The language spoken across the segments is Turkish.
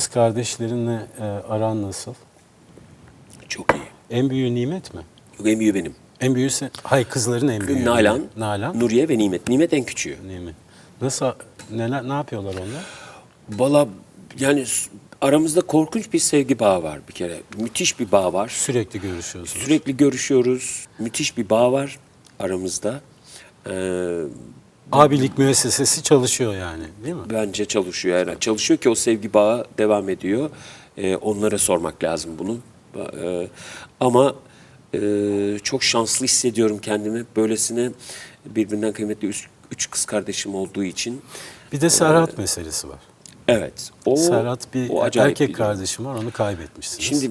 kız kardeşlerinle e, aran nasıl? Çok iyi. En büyüğü Nimet mi? Yok en büyüğü benim. En büyüğü sen... Hayır kızların en büyüğü. Nalan, Nalan. Nuriye ve Nimet. Nimet en küçüğü. Nimet. Nasıl, neler, ne yapıyorlar onlar? Valla yani aramızda korkunç bir sevgi bağı var bir kere. Müthiş bir bağ var. Sürekli görüşüyorsunuz. Sürekli görüşüyoruz. Müthiş bir bağ var aramızda. Ee, Abilik müessesesi çalışıyor yani değil mi? bence çalışıyor herhalde. Çalışıyor ki o sevgi bağı devam ediyor. Ee, onlara sormak lazım bunu. Ee, ama e, çok şanslı hissediyorum kendimi. Böylesine birbirinden kıymetli üç, üç kız kardeşim olduğu için. Bir de Serhat meselesi var. Evet. O, Serhat bir o erkek bir kardeşim var onu kaybetmişsiniz. Şimdi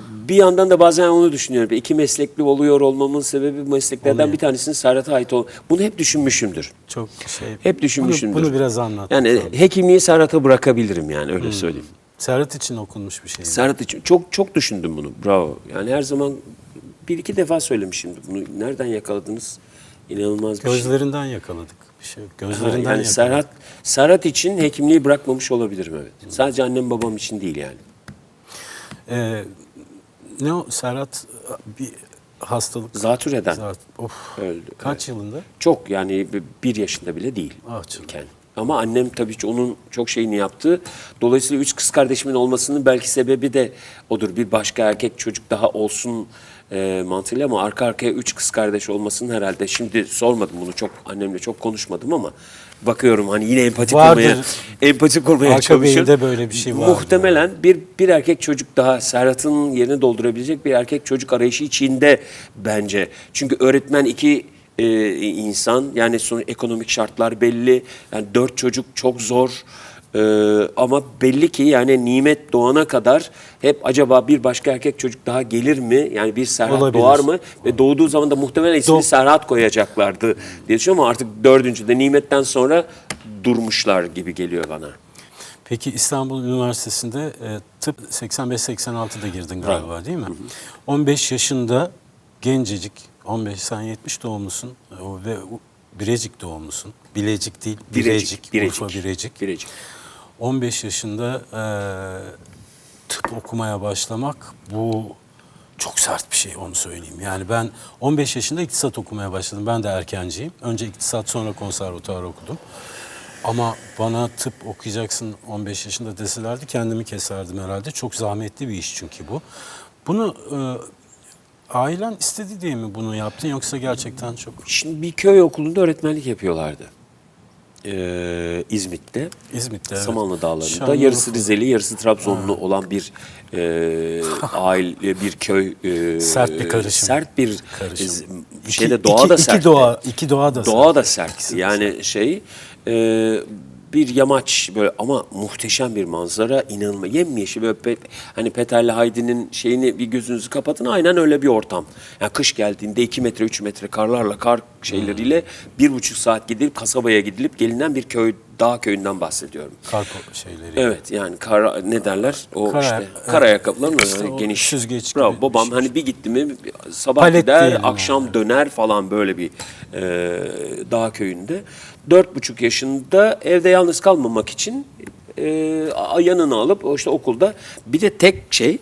bir yandan da bazen onu düşünüyorum. İki meslekli oluyor olmamın sebebi bu mesleklerden Oluyor. bir tanesinin Serhat'a ait ol. Bunu hep düşünmüşümdür. çok şey. Hep düşünmüşümdür. Bunu, bunu biraz anlat. Yani hekimliği Serhat'a bırakabilirim yani öyle Hmm. söyleyeyim. Serhat için okunmuş bir şey. Serhat için çok çok düşündüm bunu. Bravo. Yani her zaman bir iki defa söylemişimdir bunu. Nereden yakaladınız? İnanılmaz bir şey. Gözlerinden yakaladık. Bir şey yok. Ha, Gözlerinden yani yakaladık. Serhat Serhat için hekimliği bırakmamış olabilirim evet. Sadece annem babam için değil yani. Ee, ne o Serhat bir hastalık. Zatürreden Zat- Of. öldü. Kaç yılında? Çok yani bir yaşında bile değil. Ah canım. iken. Ama annem tabii ki onun çok şeyini yaptı. Dolayısıyla üç kız kardeşimin olmasının belki sebebi de odur. Bir başka erkek çocuk daha olsun e, mantığıyla ama arka arkaya üç kız kardeş olmasının herhalde. Şimdi sormadım bunu çok annemle çok konuşmadım ama bakıyorum hani yine empati Vardır. kurmaya empati kurmaya Arka çalışıyorum. beyinde böyle bir şey vardır. Muhtemelen bir bir erkek çocuk daha Serhat'ın yerini doldurabilecek bir erkek çocuk arayışı içinde bence. Çünkü öğretmen iki e, insan yani son ekonomik şartlar belli. Yani dört çocuk çok zor. E, ama belli ki yani nimet doğana kadar hep acaba bir başka erkek çocuk daha gelir mi? Yani bir Serhat Olabilir. doğar mı? Ve doğduğu zaman da muhtemelen ismini Do- Serhat koyacaklardı diye düşünüyorum ama artık dördüncüde nimetten sonra durmuşlar gibi geliyor bana. Peki İstanbul Üniversitesi'nde e, tıp 85-86'da girdin galiba değil mi? 15 yaşında gencecik, 15 sen 70 doğumlusun e, ve Birecik doğumlusun. Bilecik değil, Birecik. Birecik. Urfa Birecik. Birecik. 15 yaşında e, tıp okumaya başlamak bu çok sert bir şey onu söyleyeyim. Yani ben 15 yaşında iktisat okumaya başladım. Ben de erkenciyim. Önce iktisat sonra konservatuvar okudum. Ama bana tıp okuyacaksın 15 yaşında deselerdi kendimi keserdim herhalde. Çok zahmetli bir iş çünkü bu. Bunu e, ailen istedi diye mi bunu yaptın yoksa gerçekten çok Şimdi bir köy okulunda öğretmenlik yapıyorlardı. Ee, İzmit'te. İzmit'te evet. Samanlı Dağları'nda. Şanlıurfa. Yarısı Rizeli, yarısı Trabzonlu olan bir e, aile, bir köy. e, Sert bir karışım. Sert bir Karışım. e, şeyde İki- doğa iki- da iki sert. doğa- iki doğa da Doğa sert. da sert. Yani şey e, bir yamaç böyle ama muhteşem bir manzara inanılmaz. Yemyeşil böyle pe- hani Peter'le Haydi'nin şeyini bir gözünüzü kapatın aynen öyle bir ortam. Yani kış geldiğinde 2 metre 3 metre karlarla kar şeyleriyle bir buçuk saat gidilip kasabaya gidilip gelinen bir köy dağ köyünden bahsediyorum. kar ko- şeyleri. Evet yani kara ne derler o Kara- işte evet. ayakkabılar mı İşte yani o geniş. süzgeç Bravo gibi babam bir şey. hani bir gitti mi sabah Palet gider diyelim akşam döner falan böyle bir e, dağ köyünde. Dört buçuk yaşında evde yalnız kalmamak için e, a- yanına alıp o işte okulda bir de tek şey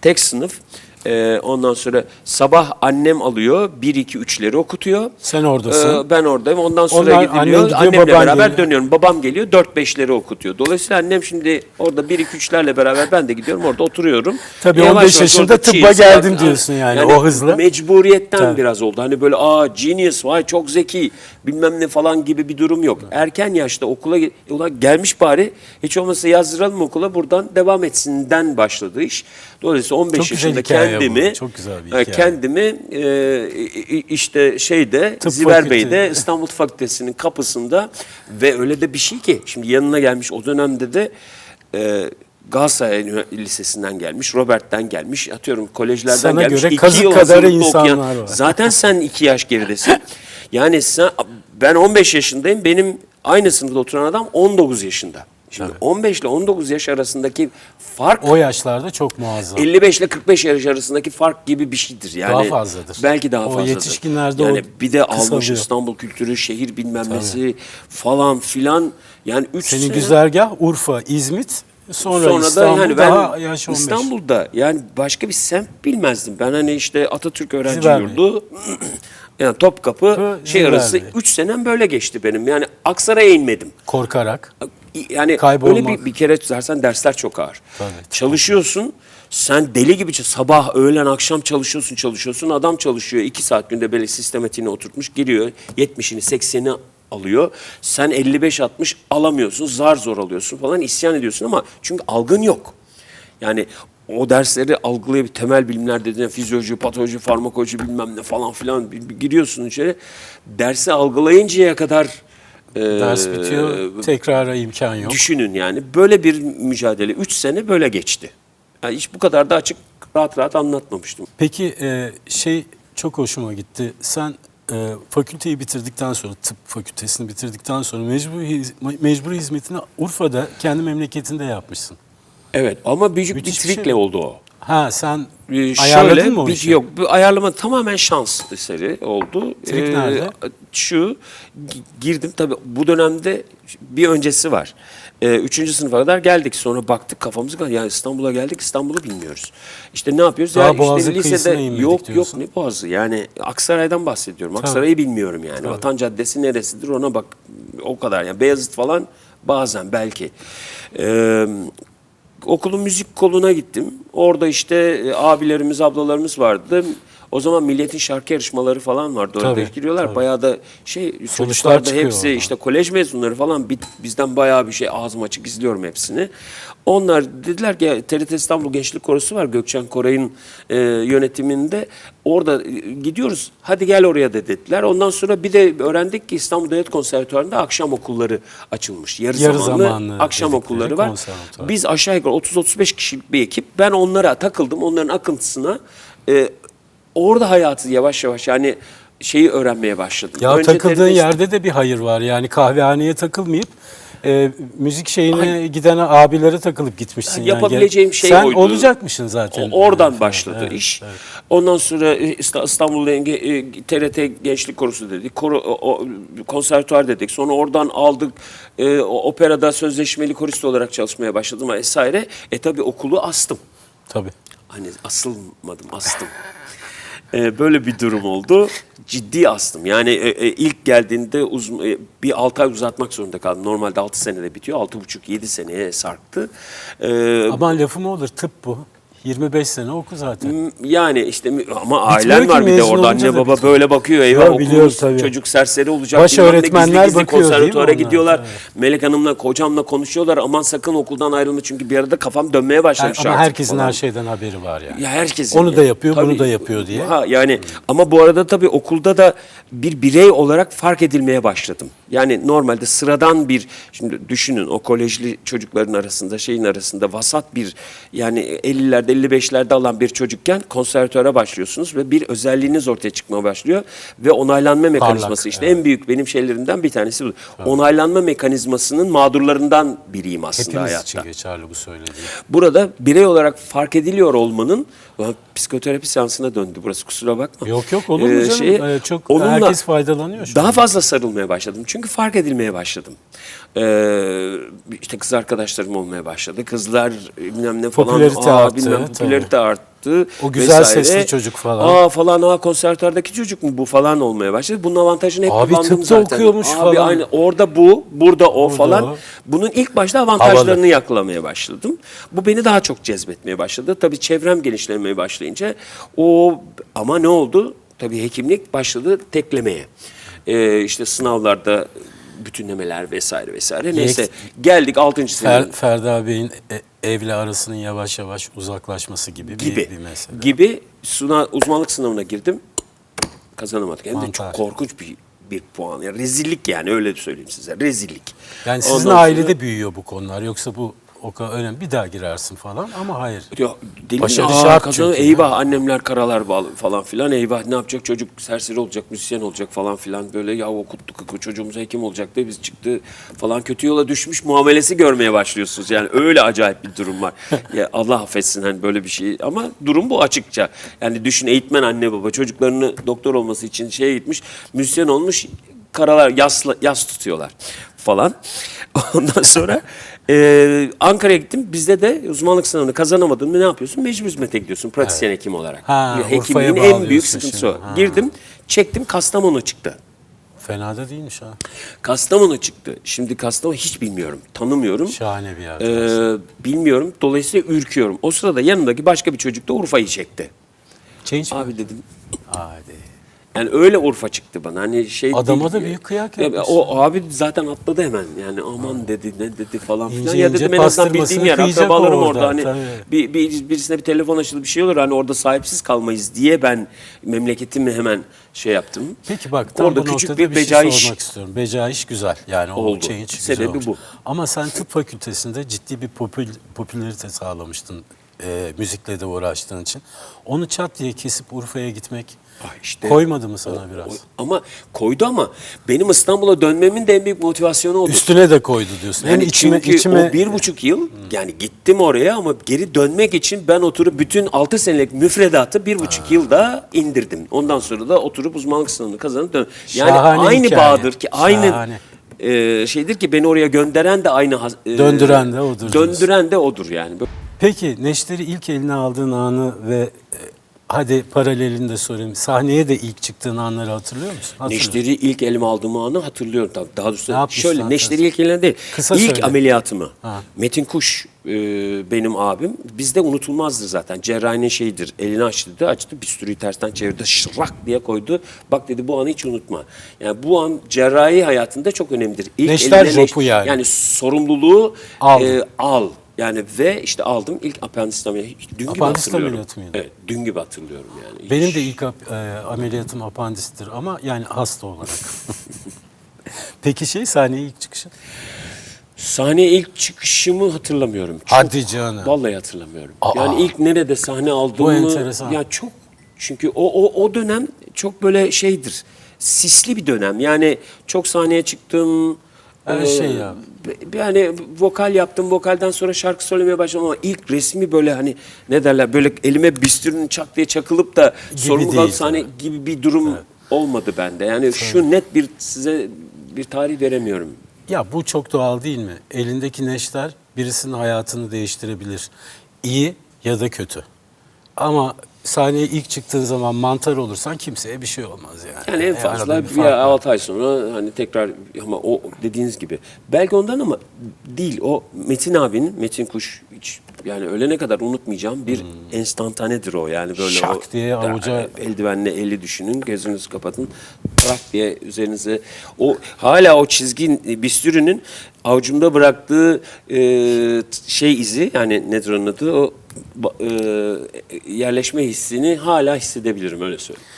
tek sınıf e, ondan sonra sabah annem alıyor 1 2 3'leri okutuyor. Sen oradasın. E, ben oradayım. Ondan sonra Onlar- annen gidiliyor. gidiyor, Annemle baban beraber geliyor. dönüyorum. Babam geliyor 4 5'leri okutuyor. Dolayısıyla annem şimdi orada 1 2 3'lerle beraber ben de gidiyorum. Orada oturuyorum. Tabii Yavaş 15 yavaş yaşında orada tıbba cheese, geldim diyorsun yani, o hızla. Mecburiyetten biraz oldu. Hani böyle aa genius vay çok zeki bilmem ne falan gibi bir durum yok. Erken yaşta okula ulan gelmiş bari hiç olmazsa yazdıralım okula buradan devam etsinden başladı iş. Dolayısıyla 15 Çok güzel yaşında hikaye bu. kendimi Çok güzel bir e, hikaye. kendimi e, işte şeyde Tıp Ziver Bey'de fakültesi. İstanbul Fakültesi'nin kapısında ve öyle de bir şey ki şimdi yanına gelmiş o dönemde de e, Galatasaray Lisesi'nden gelmiş, Robert'ten gelmiş, atıyorum kolejlerden Sana gelmiş. göre iki kazık yıl kadar hazırlıkta insanlar var. Zaten sen iki yaş geridesin. Yani sen, ben 15 yaşındayım, benim aynı sınıfta oturan adam 19 yaşında. Şimdi 15 ile 19 yaş arasındaki fark O yaşlarda çok muazzam. 55 ile 45 yaş arasındaki fark gibi bir şeydir. Yani Daha fazladır. Belki daha O fazladır. yetişkinlerde yani o bir de almış kısalıyor. İstanbul kültürü, şehir bilmem nesi falan filan. Yani 3 Senin sene güzergah Urfa, İzmit, Sonra İstanbul daha yaş 15. İstanbul'da yani başka bir semt bilmezdim. Ben hani işte Atatürk Öğrenci Ziver. Yurdu yani Topkapı Hı, şey Ziver arası Bey. 3 senem böyle geçti benim. Yani Aksaray'a inmedim. Korkarak. Yani Kaybolmak. öyle bir, bir kere zaten dersler çok ağır. Tabii. Çalışıyorsun. Sen deli gibi sabah, öğlen, akşam çalışıyorsun, çalışıyorsun. Adam çalışıyor. iki saat günde böyle sistematiğine oturtmuş. Giriyor. 70'ini, 80'ini alıyor. Sen 55-60 alamıyorsun. Zar zor alıyorsun falan. isyan ediyorsun ama çünkü algın yok. Yani o dersleri algılayıp temel bilimler dediğine fizyoloji, patoloji, farmakoloji bilmem ne falan filan giriyorsun içeri. Dersi algılayıncaya kadar e, Ders bitiyor. Tekrara imkan yok. Düşünün yani böyle bir mücadele 3 sene böyle geçti. Yani hiç bu kadar da açık rahat rahat anlatmamıştım. Peki e, şey çok hoşuma gitti. Sen e, fakülteyi bitirdikten sonra, tıp fakültesini bitirdikten sonra mecbur, hiz- mecbur hizmetini Urfa'da kendi memleketinde yapmışsın. Evet ama büyük bir Müthiş bir şey. trikle oldu o. Ha sen Ee, ayarladın şöyle, mı o bir, işi? Yok bu ayarlama tamamen şans eseri oldu. Trik nerede? Şu gi- girdim tabii bu dönemde bir öncesi var. Ee, üçüncü sınıfa kadar geldik sonra baktık kafamızı kal- ya İstanbul'a geldik İstanbul'u bilmiyoruz. İşte ne yapıyoruz? Daha ya Boğaz'ın işte kıyısına inmedik yok diyorsun. yok ne Boğaz'ı yani Aksaray'dan bahsediyorum. Aksaray'ı bilmiyorum yani. Vatan Caddesi neresidir ona bak o kadar yani Beyazıt falan bazen belki. Ee, okulun müzik koluna gittim. Orada işte e, abilerimiz, ablalarımız vardı. O zaman milletin şarkı yarışmaları falan vardı. Orada Tabii, giriyorlar. tabii. Bayağı da şey çocuklar da hepsi oradan. işte kolej mezunları falan bi- bizden bayağı bir şey ağzım açık izliyorum hepsini. Onlar dediler ki TRT İstanbul Gençlik Korosu var Gökçen Koray'ın e, yönetiminde. Orada e, gidiyoruz. Hadi gel oraya da dediler. Ondan sonra bir de öğrendik ki İstanbul Devlet Konservatuvarı'nda akşam okulları açılmış. Yarı, Yarı zamanlı, zamanlı akşam okulları var. Biz aşağı yukarı 30-35 kişilik bir ekip. Ben onlara takıldım. Onların akıntısına. E, orada hayatı yavaş yavaş yani şeyi öğrenmeye başladım. Ya Önce takıldığın yerde de bir hayır var. Yani kahvehaneye takılmayıp e, müzik şeyine giden abilere takılıp gitmişsin. yani. Yapabileceğim şey Sen oydu. olacakmışsın zaten. O- Oradan Yani. başladı Evet, iş. evet. Ondan sonra e, İsta- İstanbul Denge, e, TRT Gençlik Korosu dedik. Koro, o, konservatuar dedik. Sonra oradan aldık. E, operada sözleşmeli korist olarak çalışmaya başladım vesaire. E tabi okulu astım. Tabii. Hani asılmadım, astım. E, böyle bir durum oldu. Ciddi astım. Yani e, e, ilk geldiğinde uzun, e, bir 6 ay uzatmak zorunda kaldım. Normalde 6 senede bitiyor. 6,5-7 seneye sarktı. E, Ama lafım olur tıp bu. 25 sene oku zaten. M- Yani işte ama ailen ki, var bir de mezun orada olunca anne da baba bitmiyor. böyle bakıyor eyvah Ya, okulumuz tabii. çocuk serseri olacak. Baş bilmem ne, öğretmenler gizli gizli bakıyor, değil mi konservatuara onlar? gidiyorlar. Melek Hanım'la kocamla konuşuyorlar aman sakın okuldan ayrılma çünkü bir arada kafam dönmeye başlamış ama artık herkesin falan. her şeyden haberi var yani. Ya herkesin. Onu da ya. yapıyor, bunu da yapıyor diye. Ha, yani ama bu arada tabii okulda da bir birey olarak fark edilmeye başladım. Yani normalde sıradan bir şimdi düşünün o kolejli çocukların arasında şeyin arasında vasat bir yani 50'lerde 55'lerde alan bir çocukken konservatuvara başlıyorsunuz ve bir özelliğiniz ortaya çıkmaya başlıyor ve onaylanma mekanizması işte en büyük benim şeylerimden bir tanesi bu. Onaylanma mekanizmasının mağdurlarından biriyim aslında Hepimiz hayatta. için geçerli bu söylediğin. Burada birey olarak fark ediliyor olmanın psikoterapi seansına döndü burası kusura bakma. Yok yok olur mu Ee, canım? şeyi- Ee, çok onunla herkes faydalanıyor şu Daha an. fazla sarılmaya başladım. Çünkü fark edilmeye başladım. Ee, işte kız arkadaşlarım olmaya başladı. Kızlar bilmem ne falan. Popülarite Aa, arttı, Bilmem, tabii. popülarite arttı. O güzel vesaire. sesli çocuk falan. Aa falan aa konservatuvardaki çocuk mu bu falan olmaya başladı. Bunun avantajını hep Abi kullandım tıpta zaten. okuyormuş Abi falan. aynı orada bu, burada o Burada falan. o. Bunun ilk başta avantajlarını Havalı. yakalamaya başladım. Bu beni daha çok cezbetmeye başladı. Tabii çevrem genişlemeye başlayınca o ama ne oldu? Tabii hekimlik başladı teklemeye. Ee, işte sınavlarda bütünlemeler vesaire vesaire. Neyse geldik 6. sene Fer, Ferda Bey'in e- evle arasının yavaş yavaş uzaklaşması gibi, gibi bir, bir mesele. gibi suna, uzmanlık sınavına girdim. Kazanamadık. Hem de Mantar. çok korkunç bir bir puan. Yani rezillik yani öyle söyleyeyim size. Rezillik. Yani sizin Ondan sonra- ailede büyüyor bu konular. Yoksa bu o kadar önemli. Bir daha girersin falan ama hayır. Ya deli Başarı Aa, şart çünkü. Eyvah annemler karalar bağlı falan filan. Eyvah ne yapacak çocuk serseri olacak, müzisyen olacak falan filan. Böyle ya okuttuk çocuğumuz hekim olacak diye biz çıktı falan kötü yola düşmüş muamelesi görmeye başlıyorsunuz. Yani öyle acayip bir durum var. ya Allah affetsin hani böyle bir şey ama durum bu açıkça. Yani düşün eğitmen anne baba çocuklarını doktor olması için şeye gitmiş, müzisyen olmuş karalar yasla, yas tutuyorlar falan. Ondan sonra Ee, Ankara'ya gittim. Bizde de uzmanlık sınavını kazanamadın mı ne yapıyorsun? Mecbur hizmete gidiyorsun pratisyen hekim olarak. Ha, Hekimliğin Urfa'ya en büyük bağlıyorsun sıkıntısı şimdi. o. Ha. Girdim, çektim Kastamonu çıktı. Fena da değilmiş ha. Kastamonu çıktı. Şimdi Kastamonu hiç bilmiyorum, tanımıyorum. Şahane bir yer. Ee, bilmiyorum. Dolayısıyla ürküyorum. O sırada yanımdaki başka bir çocuk da Urfa'yı çekti. Change mi? Abi dedim. Hadi. Yani öyle Urfa çıktı bana. Hani şey Adama da büyük kıyak Ya, yapmışsın. O abi zaten atladı hemen. Yani aman dedi ne dedi falan filan. İnce ya ince dedim en azından pastırmasını bildiğim yer. kıyacak Akrabalarım orada, orada. Hani tabii. bir, bir, birisine bir telefon açılır bir şey olur. Hani orada sahipsiz kalmayız diye ben memleketimi hemen şey yaptım. Peki bak tam orada bu küçük noktada bir bir, becaiş şey sormak istiyorum. Becaiş güzel. Yani o Oldu. change güzel Sebebi olmuş. bu. Ama sen tıp fakültesinde ciddi bir popül, popülarite sağlamıştın. E, müzikle de uğraştığın için. Onu çat diye kesip Urfa'ya gitmek Ah işte. koymadı mı sana biraz? O- Ama koydu ama benim İstanbul'a dönmemin de en büyük motivasyonu oldu. Üstüne de koydu diyorsun. Yani içime, çünkü içime o bir buçuk yıl yani gittim oraya ama geri dönmek için ben oturup bütün altı senelik müfredatı bir buçuk yılda indirdim. Ondan sonra da oturup uzmanlık sınavını kazanıp dön. Yani Şahane aynı hikaye. bağdır ki aynı Şahane. e, şeydir ki beni oraya gönderen de aynı e, Döndüren de odur Döndüren de odur yani. Peki Neşter'i ilk eline aldığın anı ve e, hadi paralelinde sorayım. Sahneye de ilk çıktığın anları hatırlıyor musun? Hatırlıyorum. Neşter'i ilk elime aldığım anı hatırlıyorum tabii. Daha doğrusu Ne şöyle? Neşter'i ilk eline değil. Kısa ilk söyle. ameliyatımı. Ha. Metin Kuş e, benim abim. Bizde unutulmazdır zaten. Cerrahinin şeyidir. Elini açtı dedi. Açtı. Bir sürüyü tersten çevirdi. Şırak diye koydu. Bak dedi bu anı hiç unutma. Yani bu an cerrahi hayatında çok önemlidir. İlk Neşter eline jopu yani. Yani sorumluluğu Aldın. e, al. Yani ve işte aldım ilk apandist ameliyatı. Dün gibi Apandist hatırlıyorum. ameliyatı mıydı? Evet, dün gibi hatırlıyorum yani. Benim Hiç- de ilk e, ameliyatım apandistir ama yani hasta olarak. Peki şey sahneye ilk çıkışın? Sahneye ilk çıkışımı hatırlamıyorum. Çok- Hadi canım. Vallahi hatırlamıyorum. Aa. yani ilk nerede sahne aldığımı... enteresan. Ya çok... Çünkü o, o, o dönem çok böyle şeydir. Sisli bir dönem. Yani çok sahneye çıktım. Her Ee, şey ya. Yani vokal yaptım. Vokalden sonra şarkı söylemeye başladım ama ilk resmi böyle hani ne derler böyle elime bistürün çak diye çakılıp da Gibi sorumlu kalıp sahne gibi bir durum olmadı bende. Yani şu net bir size bir tarih veremiyorum. Ya bu çok doğal değil mi? Elindeki neşter birisinin hayatını değiştirebilir. İyi ya da kötü. Ama sahneye ilk çıktığın zaman mantar olursan kimseye bir şey olmaz yani. Yani en E, fazla arada bir bir fark var. 6 ay sonra hani tekrar ama o dediğiniz gibi. Belki ondan ama değil. O Metin abinin, Metin Kuş hiç yani ölene kadar unutmayacağım bir enstantanedir o. Yani böyle Hmm. Şak o, diye avuca- eldivenle eli düşünün, gözünüzü kapatın. Trak diye üzerinize o hala o çizgin e, bistürünün avucumda bıraktığı e, şey izi yani nedir onun adı o e, yerleşme hissini hala hissedebilirim öyle söyleyeyim.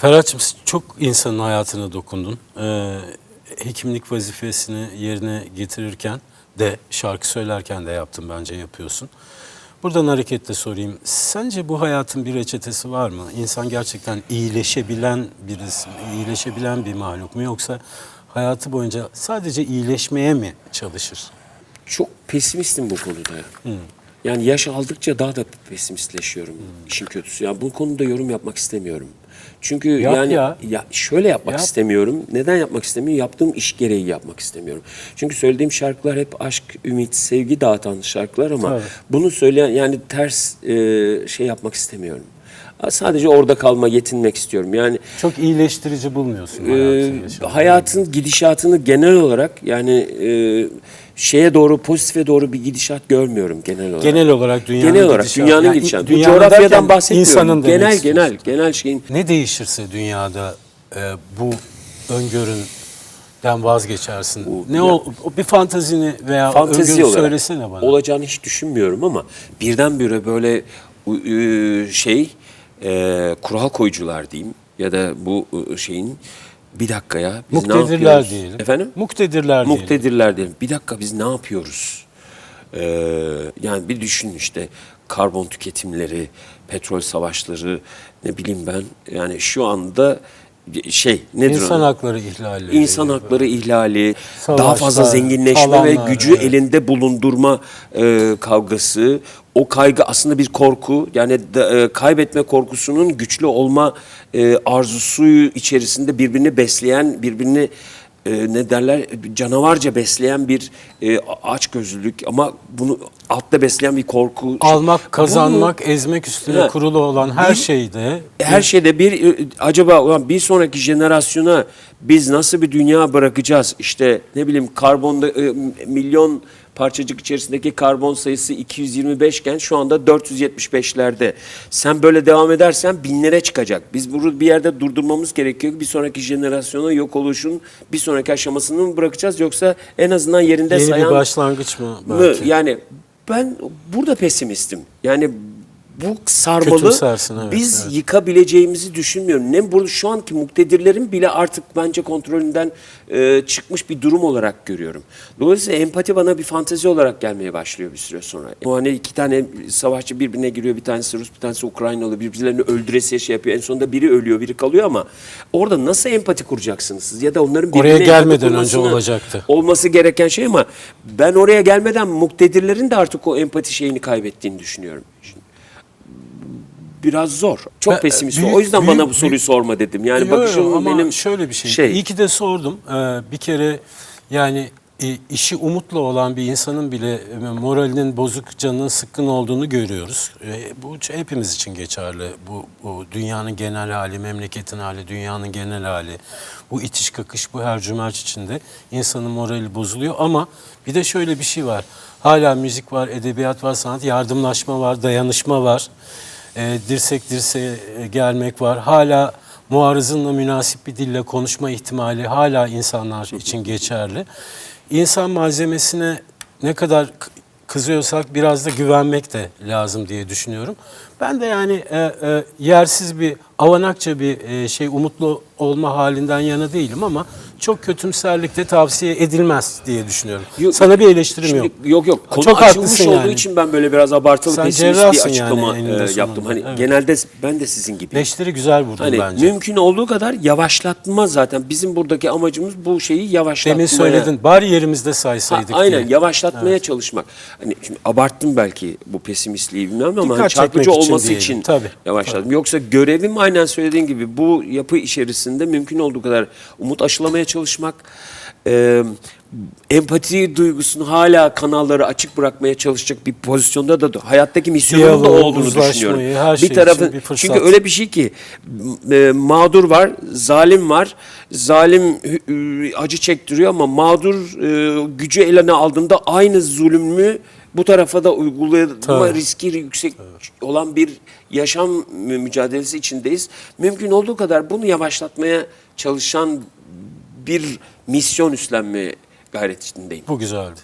Ferhat'cığım çok insanın hayatına dokundun. Ee, hekimlik vazifesini yerine getirirken de şarkı söylerken de yaptın bence yapıyorsun. Buradan hareketle sorayım. Sence bu hayatın bir reçetesi var mı? İnsan gerçekten iyileşebilen birisi, iyileşebilen bir mahluk mu yoksa hayatı boyunca sadece iyileşmeye mi çalışır? çok pesimistim bu konuda. Yani yaş aldıkça daha da pesimistleşiyorum. işin kötüsü. Yani bu konuda yorum yapmak istemiyorum. Çünkü Yap yani ya. şöyle yapmak Yap. istemiyorum. Neden yapmak istemiyorum? Yaptığım iş gereği yapmak istemiyorum. Çünkü söylediğim şarkılar hep aşk, ümit, sevgi dağıtan şarkılar ama Tabii. bunu söyleyen yani ters e, şey yapmak istemiyorum. Sadece orada kalma, yetinmek istiyorum. Yani Çok iyileştirici bulmuyorsun hayatın yaşamını. hayatın gidişatını genel olarak yani e, şeye doğru pozitife doğru bir gidişat görmüyorum genel olarak. Genel olarak dünyanın genel olarak gidişatı. dünyanın Yani gidişatı. Bu dünyanın coğrafyadan bahsetmiyorum. insanın genel genel genel şeyin Ne değişirse dünyada e, bu öngöründen vazgeçersin. ne ol, o bir fantazini veya fantezi öngörü olarak söylesene bana. olacağını hiç düşünmüyorum ama birdenbire böyle şey e, kural koyucular diyeyim ya da bu e, şeyin bir dakika ya biz ne Muktedirler yapıyoruz? diyelim. Efendim? Muktedirler diyelim. Muktedirler diyelim. Bir dakika biz ne yapıyoruz? Ee, yani bir düşün işte karbon tüketimleri, petrol savaşları, ne bileyim ben. Yani şu anda şey nedir İnsan o? hakları ihlalleri. İnsan hakları ihlali, Savaşlar, daha fazla zenginleşme ve falanlar, gücü evet. elinde bulundurma e, kavgası. O kaygı aslında bir korku. Yani da- e, kaybetme korkusunun güçlü olma e, arzusu içerisinde birbirini besleyen, birbirini e, ne derler canavarca besleyen bir e, açgözlülük ama bunu altta besleyen bir korku. Almak, kazanmak, Bunu- ezmek üstüne Ha. kurulu olan her Bir- şeyde her şeyde bir e, acaba ulan bir sonraki jenerasyona biz nasıl bir dünya bırakacağız? İşte ne bileyim karbonda e, milyon parçacık içerisindeki karbon sayısı 225 iken şu anda 475'lerde. Sen böyle devam edersen binlere çıkacak. Biz bunu bir yerde durdurmamız gerekiyor. Bir sonraki jenerasyona yok oluşun bir sonraki aşamasını mı bırakacağız yoksa en azından yerinde yeni sayan bir başlangıç mı mı? belki? Yani ben burada pesimistim. Yani bu sarmalı Kötümsersin, evet, biz evet. yıkabileceğimizi düşünmüyorum. Ne burada şu anki muktedirlerin bile artık bence kontrolünden e, çıkmış bir durum olarak görüyorum. Dolayısıyla empati bana bir fantezi olarak gelmeye başlıyor bir süre sonra. O hani iki tane savaşçı birbirine giriyor. Bir tanesi Rus, bir tanesi Ukraynalı. Birbirlerini öldüresiye şey yapıyor. En sonunda biri ölüyor, biri kalıyor ama orada nasıl empati kuracaksınız siz? Ya da onların Oraya birbirine empati gelmeden önce olacaktı. olması gereken şey ama ben oraya gelmeden muktedirlerin de artık o empati şeyini kaybettiğini düşünüyorum. Biraz zor. Çok Ben- pesimist. büyük- o yüzden bana büyük- bu soruyu büyük- sorma dedim. Yani Yo, yo, bakışım ama benim şöyle bir şey. şey. İyi ki de sordum. Ee, bir kere yani e, işi umutla olan bir insanın bile e, moralinin bozuk, canının sıkkın olduğunu görüyoruz. E, bu hepimiz için geçerli. Bu, bu dünyanın genel hali, memleketin hali, dünyanın genel hali. Bu itiş kakış, bu her cümerç içinde insanın morali bozuluyor. Ama bir de şöyle bir şey var. Hala müzik var, edebiyat var, sanat, yardımlaşma var, dayanışma var. E, dirsek dirseğe e, gelmek var. Hala muarızınla münasip bir dille konuşma ihtimali hala insanlar için geçerli. İnsan malzemesine ne kadar kızıyorsak biraz da güvenmek de lazım diye düşünüyorum. Ben de yani e, e, yersiz bir avanakça bir e, şey umutlu olma halinden yana değilim ama çok kötümserlik de tavsiye edilmez diye düşünüyorum. Yok, Sana bir eleştirim Şimdi, yok. yok yok. Konu Çok açılmış haklısın olduğu yani. için ben böyle biraz abartılı Sen pesimist bir yani açıklama eninde e, yaptım. Hani Evet. genelde ben de sizin gibi. Leşleri güzel vurdun Hani bence. mümkün olduğu kadar yavaşlatma zaten. Bizim buradaki amacımız bu şeyi yavaşlatmaya. Demin söyledin. Bari yerimizde saysaydık Ha, aynen diye. yavaşlatmaya çalışmak. Hani şimdi abarttım belki bu pesimistliği bilmem ama hani çarpıcı için olması diyelim, için, tabii, yavaşladım. Yoksa görevim aynen söylediğin gibi bu yapı içerisinde mümkün olduğu kadar umut aşılamaya çalışmak, e, empati duygusunu hala kanalları açık bırakmaya çalışacak bir pozisyonda da hayattaki misyonun da olduğunu düşünüyorum. bir için tarafı bir fırsat. çünkü öyle bir şey ki e, mağdur var, zalim var. Zalim e, acı çektiriyor ama mağdur e, gücü eline aldığında aynı zulmü bu tarafa da uygulama Tabii. riski yüksek olan bir yaşam mü- mücadelesi içindeyiz. Mümkün olduğu kadar bunu yavaşlatmaya çalışan bir misyon üstlenmeye gayretindeyim. Bu güzeldi.